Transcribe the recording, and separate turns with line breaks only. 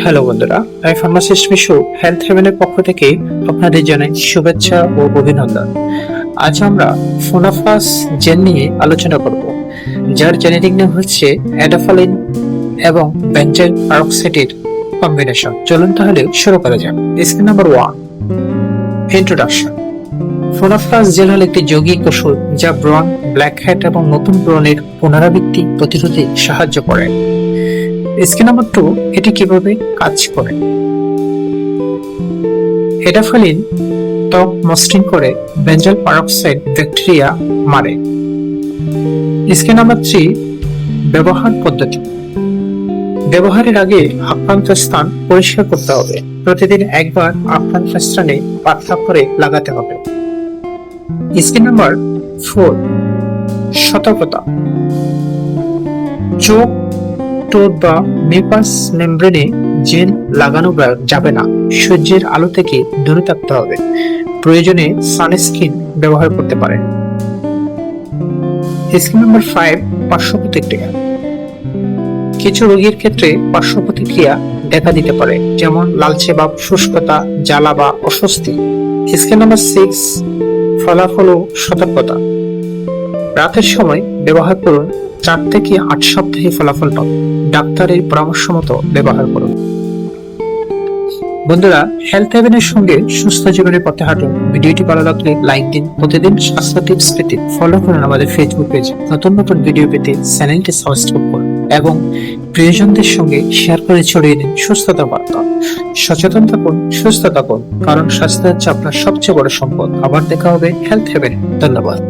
Hello বন্ধুরা, আমি pharmacist Mishu health হেভেনের পক্ষ থেকে আপনাদের জানাই শুভেচ্ছা ও অভিনন্দন। আজ আমরা ফোনাফাস জেল নিয়ে আলোচনা করব, যার জেনেটিক নাম হচ্ছে অ্যাডাফালিন এবং বেঞ্জাইল পারক্সাইডের কম্বিনেশন চলুন তাহলে শুরু করা যাক। স্ক্রিন নাম্বার ওয়ান ইন্ট্রোডাকশন ফোনাফাস জেল হল একটি যৌগিক ওষুধ যা ব্রন ব্ল্যাক হেড এবং নতুন ব্রণের পুনরাবৃত্তি প্রতিরোধে সাহায্য করে। স্ক্রিন নাম্বার টু এটি কীভাবে কাজ করে? এডাফালিন ত্বক মসৃণ করে বেঞ্জল পারক্সাইড ব্যাকটেরিয়া মারে। স্ক্রিন নাম্বার থ্রি ব্যবহার পদ্ধতি। ব্যবহারের আগে আক্রান্ত স্থান পরিষ্কার করতে হবে। প্রতিদিন একবার আক্রান্ত স্থানে পাতলা করে লাগাতে হবে। স্ক্রিন নাম্বার ফোর সতর্কতা। চোখ ঠোঁট বা মেপাস মেমব্রেনে জেল লাগানো যাবে না। সূর্যের আলো থেকে দূরে থাকতে হবে। প্রয়োজনে সানস্ক্রিন ব্যবহার করতে পারেন। স্কিম নাম্বার ফাইভ পার্শ্ব প্রতিক্রিয়া কিছু রোগীর ক্ষেত্রে পার্শ্ব প্রতিক্রিয়া দেখা দিতে পারে, যেমন লালচে বা শুষ্কতা, জ্বালা বা অস্বস্তি। স্কিম নাম্বার সিক্স ফলাফল ও সতর্কতা। রাতের সময় ব্যবহার করুন চার থেকে আট সপ্তাহে ফলাফল পাবেন ডাক্তারের পরামর্শ মতো ব্যবহার করুন। বন্ধুরা হেলথ হেভেনের সঙ্গে সুস্থ জীবনের পথে হাঁটুন। ভিডিওটি ভালো লাগলে লাইক দিন। প্রতিদিন স্বাস্থ্য টিপস পেতে ফলো করুন আমাদের ফেসবুক পেজ নতুন নতুন ভিডিও পেতে চ্যানেলটি সাবস্ক্রাইব করুন এবং প্রিয়জনদের সঙ্গে শেয়ার করে ছড়িয়ে দিন সুস্থতা বার্তা। সচেতন থাকুন সুস্থ থাকুন কারণ স্বাস্থ্য হচ্ছে আপনার সবচেয়ে বড় সম্পদ। আবার দেখা হবে হেলথ হেভেন ধন্যবাদ।